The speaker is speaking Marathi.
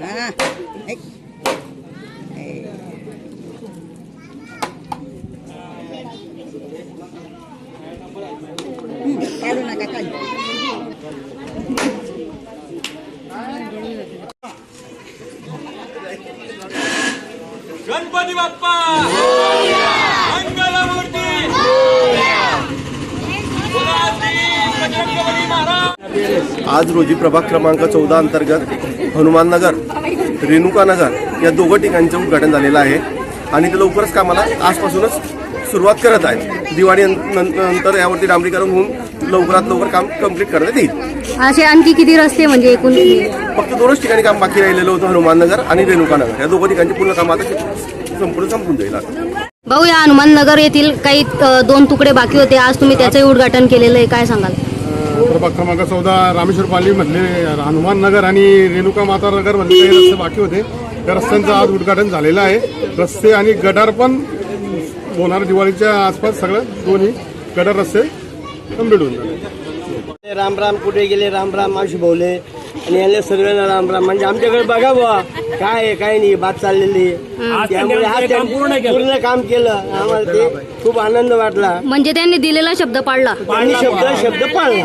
Nah, naik. Eh. Hmm, kalau nak kakak. Ganpati Bappa! आज रोजी प्रभाग क्रमांक चौदा अंतर्गत हनुमान नगर रेणुका नगर या दोघं ठिकाणचं उद्घाटन झालेलं आहे. आणि ते लवकरच कामाला आजपासूनच सुरुवात करत आहे दिवाळी नंतर यावरती डांबरीकरण होऊन लवकरात लवकर काम कंप्लीट करण्यात येईल. असे आणखी किती रस्ते म्हणजे एकूण फक्त दोनच ठिकाणी काम बाकी राहिलेलं होतं हनुमान नगर आणि रेणुका नगर. या दोघं ठिकाणची पूर्ण काम आता संपूर्ण संपून जाईल भाऊ या हनुमान नगर येथील काही दोन तुकडे बाकी होते. आज तुम्ही त्याचंही उद्घाटन केलेलं आहे. काय सांगाल? प्रभाग क्रमांक चौदा रामेश्वर पाली मधले हनुमान नगर आणि रेणुका माता नगर मधले काही रस्ते बाकी होते. त्या रस्त्यांचं आज उद्घाटन झालेलं आहे. रस्ते आणि गटार पण होणार दिवाळीच्या आसपास सगळं. दोन्ही गटार रस्ते कंप्लीट होऊन राम राम कुठे गेले? राम राम मावशी भाऊले. आणि याला सगळ्यांना राम राम. म्हणजे आमच्याकडे बघा बुवा काय आहे काय नाही बात चाललेली. आहे. त्यामुळे हा त्यांनी पूर्ण काम केलं. आम्हाला ते खूप आनंद वाटला. म्हणजे त्यांनी दिलेला शब्द पाळला. आणि शब्द शब्द पाळला.